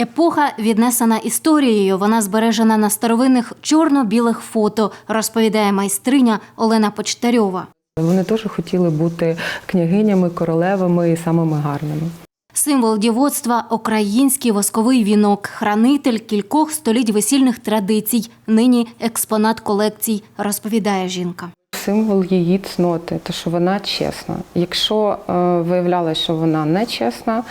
Епоха віднесена історією. Вона збережена на старовинних чорно-білих фото, розповідає майстриня Олена Почтарьова. Вони теж хотіли бути княгинями, королевами і самими гарними. Символ дівоцтва – український восковий вінок, хранитель кількох століть весільних традицій. Нині експонат колекцій, розповідає жінка. Символ її цноти, те, що вона чесна. Якщо е, виявлялося, що вона не чесна,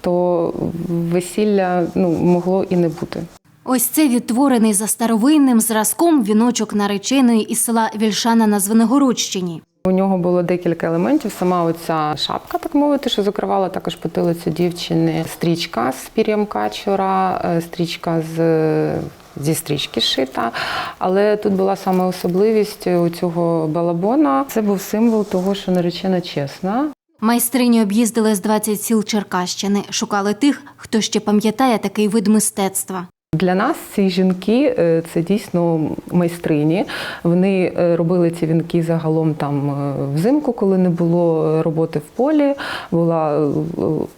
то весілля ну, могло і не бути. Ось це відтворений за старовинним зразком віночок нареченої із села Вільшана на Звенигородщині. У нього було декілька елементів. Сама оця шапка, так мовити, що закривала також потилицю дівчини, стрічка з пір'ям качура, е, стрічка з. Зі стрічки шита, але тут була саме особливість у цього балабона. Це був символ того, що наречена чесна, Майстрині об'їздили з 20 сіл Черкащини, шукали тих, хто ще пам'ятає такий вид мистецтва. Для нас ці жінки е, це дійсно майстрині. Вони е, робили ці вінки загалом там е, взимку, коли не було роботи в полі, була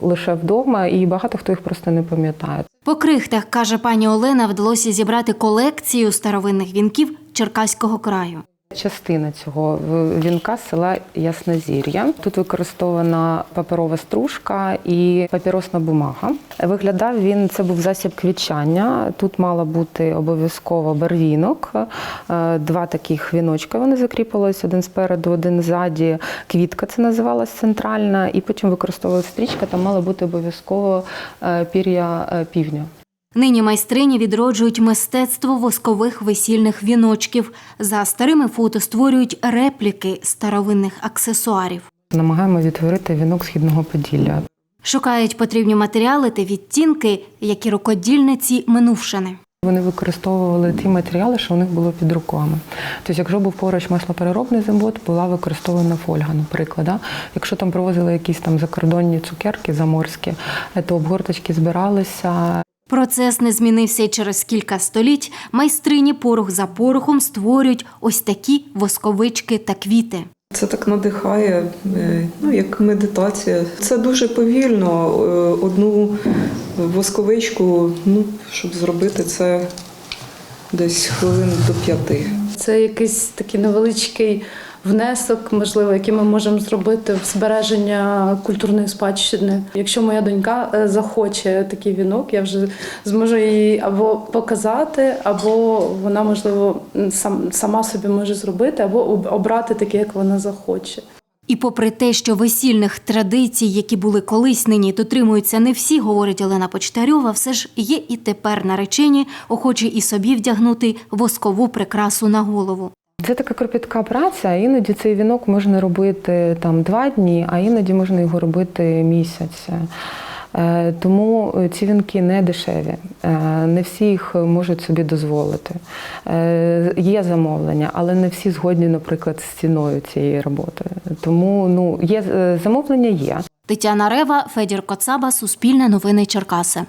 лише вдома, і багато хто їх просто не пам'ятає. По крихтах, каже пані Олена, вдалося зібрати колекцію старовинних вінків Черкаського краю. Частина цього вінка села Яснозір'я. Тут використована паперова стружка і папіросна бумага. Виглядав він, це був засіб квітчання. Тут мала бути обов'язково барвінок. Е, Два таких віночка вони закріпились, один спереду, один ззаді. Квітка це називалась центральна, і потім використовувалася стрічка, там мала бути обов'язково е, пір'я е, півня. Нині майстрині відроджують мистецтво воскових весільних віночків. За старими фото створюють репліки старовинних аксесуарів. Намагаємо відтворити вінок східного Поділля. Шукають потрібні матеріали та відтінки, які рукодільниці минувшини. Вони використовували ті матеріали, що у них було під руками. Тобто, якщо був поруч маслопереробний завод, була використована фольга, наприклад. Да? Якщо там привозили якісь там закордонні цукерки заморські, то обгорточки збиралися. Процес не змінився і через кілька століть. Майстрині порох за порохом створюють ось такі восковички та квіти. Це так надихає, е, ну як медитація. Це дуже повільно. е, Одну восковичку, ну щоб зробити це десь хвилин до п'яти. Це якийсь такий невеличкий внесок, можливо, який ми можемо зробити в збереження культурної спадщини. Якщо моя донька е, захоче такий вінок, я вже зможу їй або показати, або вона, можливо, сам, сама собі може зробити, або обрати таке, як вона захоче. І попри те, що весільних традицій, які були колись нині, дотримуються не всі, говорить Олена Почтарьова, все ж є і тепер наречені, охочі і собі вдягнути воскову прикрасу на голову. Це така кропітка праця. Іноді цей вінок можна робити там два дні, а іноді можна його робити місяць. Е, Тому ці вінки не дешеві, Е, не всі їх можуть собі дозволити. Е, Є замовлення, але не всі згодні, наприклад, з ціною цієї роботи. Тому ну є е, замовлення є. Тетяна Рева, Федір Коцаба, Суспільне новини Черкаси.